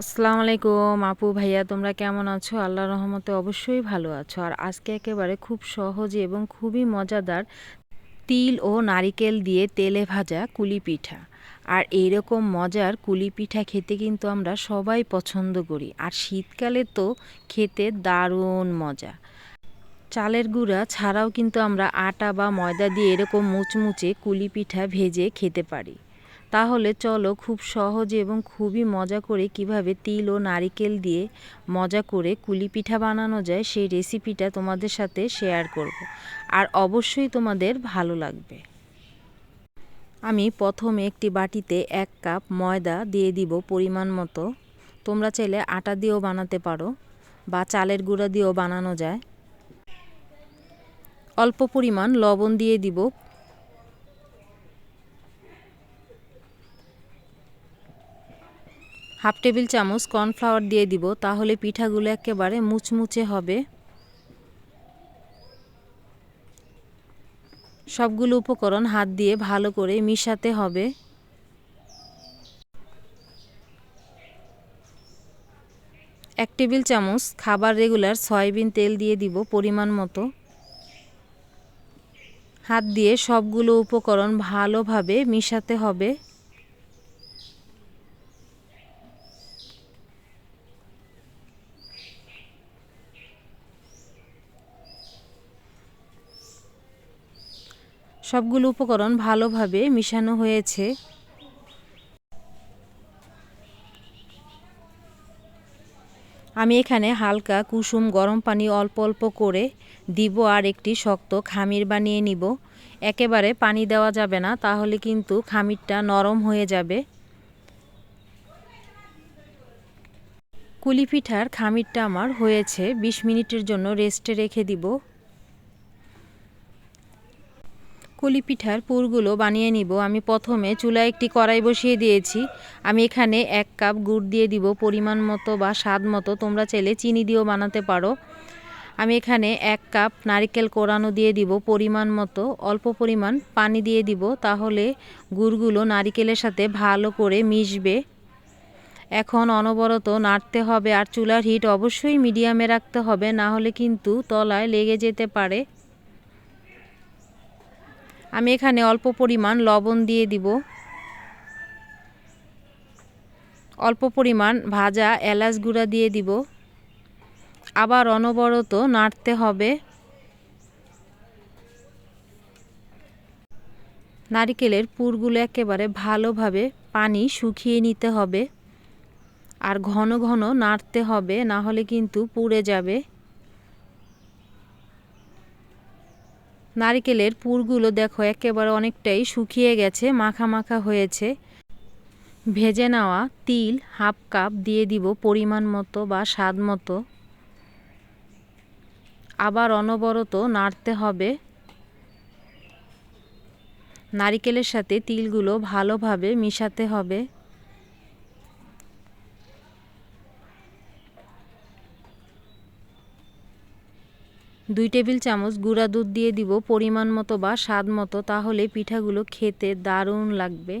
আসসালামু আলাইকুম আপু, ভাইয়া, তোমরা কেমন আছো? আল্লাহ রহমতে অবশ্যই ভালো আছো। আর আজকে একেবারে খুব সহজে এবং খুবই মজাদার তিল ও নারিকেল দিয়ে তেলে ভাজা কুলি পিঠা। আর এইরকম মজার কুলি পিঠা খেতে কিন্তু আমরা সবাই পছন্দ করি। আর শীতকালে তো খেতে দারুণ মজা। চালের গুঁড়া ছাড়াও কিন্তু আমরা আটা বা ময়দা দিয়ে এরকম মুচমুচে কুলি পিঠা ভেজে খেতে পারি। তাহলে চলো খুব সহজে এবং খুবই মজা করে কীভাবে তিল ও নারিকেল দিয়ে মজা করে কুলি পিঠা বানানো যায়, সেই রেসিপিটা তোমাদের সাথে শেয়ার করব। আর অবশ্যই তোমাদের ভালো লাগবে। আমি প্রথমে একটি বাটিতে এক কাপ ময়দা দিয়ে দিব পরিমাণ মতো। তোমরা চাইলে আটা দিয়েও বানাতে পারো বা চালের গুঁড়া দিয়েও বানানো যায়। অল্প পরিমাণ লবণ দিয়ে দিব হাফ টেবিল চামচ কর্নফ্লাওয়ার দিয়ে দিব, তাহলে পিঠাগুলো একেবারে মুচমুচে হবে। সবগুলো উপকরণ হাত দিয়ে ভালো করে মিশাতে হবে। এক টেবিল চামচ খাবার রেগুলার সয়াবিন তেল দিয়ে দিব পরিমাণ মতো। হাত দিয়ে সবগুলো উপকরণ ভালোভাবে মিশাতে হবে। সবগুলো উপকরণ ভালোভাবে মিশানো হয়েছে। আমি এখানে হালকা কুসুম গরম পানি অল্প অল্প করে দিব আর একটি শক্ত খামির বানিয়ে নিব। একেবারে পানি দেওয়া যাবে না, তাহলে কিন্তু খামিরটা নরম হয়ে যাবে। কুলি পিঠার খামিরটা আমার হয়েছে ২০ মিনিটের জন্য রেস্টে রেখে দিব। কুলি পিঠার পুরগুলো বানিয়ে নিব। আমি প্রথমে চুলায় একটি কড়াই বসিয়ে দিয়েছি। আমি এখানে এক কাপ গুড় দিয়ে দিব, পরিমাণ মতো বা স্বাদ মতো। তোমরা চাইলে চিনি দিয়েও বানাতে পারো। আমি এখানে এক কাপ নারিকেল কোরানো দিয়ে দিব, পরিমাণ মতো। অল্প পরিমাণ পানি দিয়ে দিব, তাহলে গুড়গুলো নারিকেলের সাথে ভালো করে মিশবে। এখন অনবরত নাড়তে হবে, আর চুলার হিট অবশ্যই মিডিয়ামে রাখতে হবে, না হলে কিন্তু তলায় লেগে যেতে পারে। আমি এখানে অল্প পরিমাণ লবণ দিয়ে দিব। অল্প পরিমাণ ভাজা এলাচ গুঁড়া দিয়ে দিব। আবার অনবরত নাড়তে হবে। নারিকেলের পুরগুলো একেবারে ভালোভাবে পানি শুকিয়ে নিতে হবে। আর ঘন ঘন নাড়তে হবে, না হলে কিন্তু পুড়ে যাবে। নারিকেলের পুরগুলো দেখো, একেবারে অনেকটাই শুকিয়ে গেছে মাখা মাখা হয়েছে। ভেজে নেওয়া তিল হাফ কাপ দিয়ে দিব পরিমাণ মতো বা স্বাদ মতো। আবার অনবরত নাড়তে হবে। নারিকেলের সাথে তিলগুলো ভালোভাবে মিশাতে হবে। দুই টেবিল চামচ গুঁড়া দুধ দিয়ে দিব পরিমাণ মতো বা স্বাদ মতো, তাহলে পিঠাগুলো খেতে দারুণ লাগবে।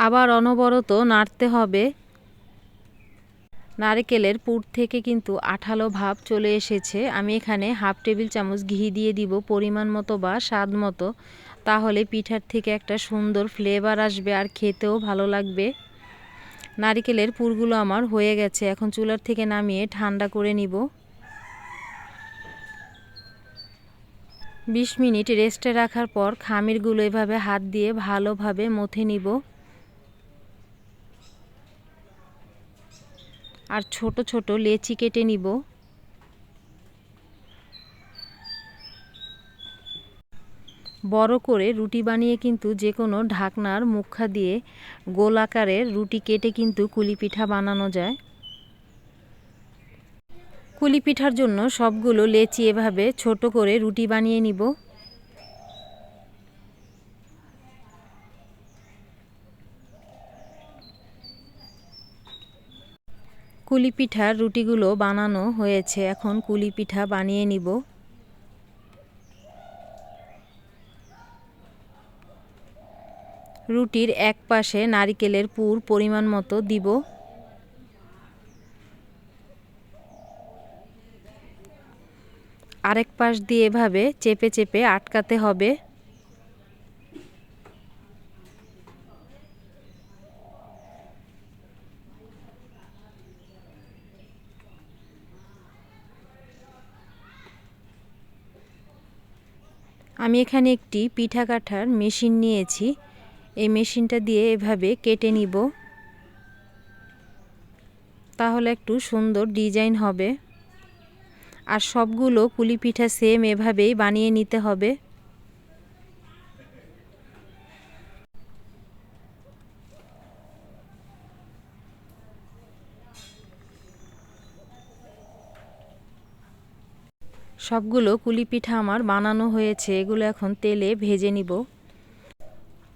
আবার অনবরত নাড়তে হবে। নারকেলের পুর থেকে কিন্তু আঠালো ভাব চলে এসেছে। আমি এখানে হাফ টেবিল চামচ ঘি দিয়ে দিব পরিমাণ মতো বা স্বাদ মতো। তাহলে পিঠার থেকে একটা সুন্দর ফ্লেভার আসবে আর খেতেও ভালো লাগবে। নারিকেলের পুরগুলো আমার হয়ে গেছে, এখন চুলার থেকে নামিয়ে ঠান্ডা করে নিব। বিশ মিনিট রেস্টে রাখার পর খামিরগুলো এভাবে হাত দিয়ে ভালোভাবে মথে নিব। আর ছোট ছোট লেচি কেটে নিব। বড় করে রুটি বানিয়ে কিন্তু যে কোনো ঢাকনার মুখা দিয়ে গোল আকারের রুটি কেটে কিন্তু কুলি পিঠা বানানো যায়। কুলি পিঠার জন্য সবগুলো লেচি এভাবে ছোট করে রুটি বানিয়ে নিব। কুলি পিঠার রুটিগুলো বানানো হয়েছে, এখন কুলি পিঠা বানিয়ে নিব। রুটির এক পাশে নারিকেলের পুর পরিমাণ মতো দিব। আরেক পাশ দিয়ে এভাবে চেপে চেপে আটকাতে হবে। আমি এখানে একটি পিঠা কাঠার মেশিন নিয়েছি। এই মেশিনটা দিয়ে এভাবে কেটে নিব। তাহলে একটু সুন্দর ডিজাইন হবে। আর সবগুলো পুলি পিঠা সেম এভাবেই বানিয়ে নিতে হবে। সবগুলো কুলি পিঠা আমার বানানো হয়েছে, এগুলো এখন তেলে ভেজে নিব।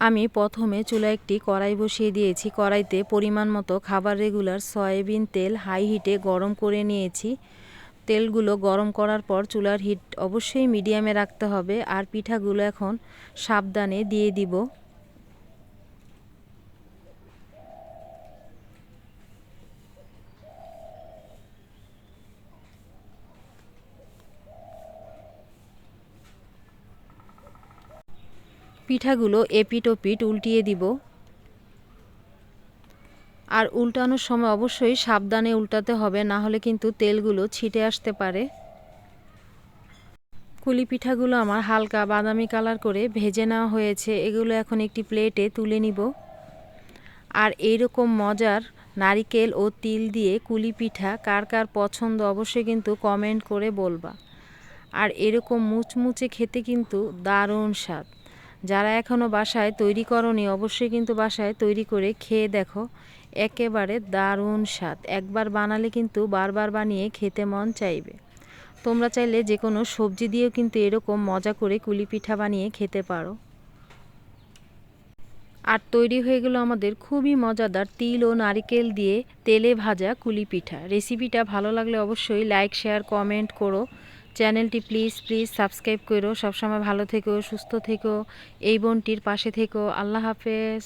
আমি প্রথমে চুলা একটি কড়াই বসিয়ে দিয়েছি। কড়াইতে পরিমাণ মতো খাবার রেগুলার সয়াবিন তেল হাই হিটে গরম করে নিয়েছি। তেলগুলো গরম করার পর চুলার হিট অবশ্যই মিডিয়ামে রাখতে হবে। আর পিঠাগুলো এখন সাবধানে দিয়ে দিব। পিঠাগুলো এপিট ওপিট উল্টিয়ে দিব। আর উল্টানোর সময় অবশ্যই সাবধানে উল্টাতে হবে, না হলে কিন্তু তেলগুলো ছিটে আসতে পারে। কুলি পিঠাগুলো আমার হালকা বাদামি কালার করে ভেজে নেওয়া হয়েছে, এগুলো এখন একটি প্লেটে তুলে নিব। আর এইরকম মজার নারিকেল ও তিল দিয়ে কুলি পিঠা কার কার পছন্দ অবশ্যই কিন্তু কমেন্ট করে বলবা। আর এরকম মুচমুচে খেতে কিন্তু দারুণ স্বাদ। যারা এখনও বাসায় তৈরি করনি, অবশ্যই কিন্তু বাসায় তৈরি করে খেয়ে দেখো। একেবারে দারুণ স্বাদ। একবার বানালে কিন্তু বারবার বানিয়ে খেতে মন চাইবে। তোমরা চাইলে যে কোনো সবজি দিয়েও কিন্তু এরকম মজা করে কুলি পিঠা বানিয়ে খেতে পারো। আর তৈরি হয়ে গেল আমাদের খুবই মজাদার তিল ও নারিকেল দিয়ে তেলে ভাজা কুলি পিঠা। রেসিপিটা ভালো লাগলে অবশ্যই লাইক, শেয়ার, কমেন্ট করো। চ্যানেলটি প্লিজ প্লিজ সাবস্ক্রাইব করো। সবসময় ভালো থেকো, সুস্থ থেকো। এই বোনটির পাশে থেকো। আল্লাহ হাফেজ।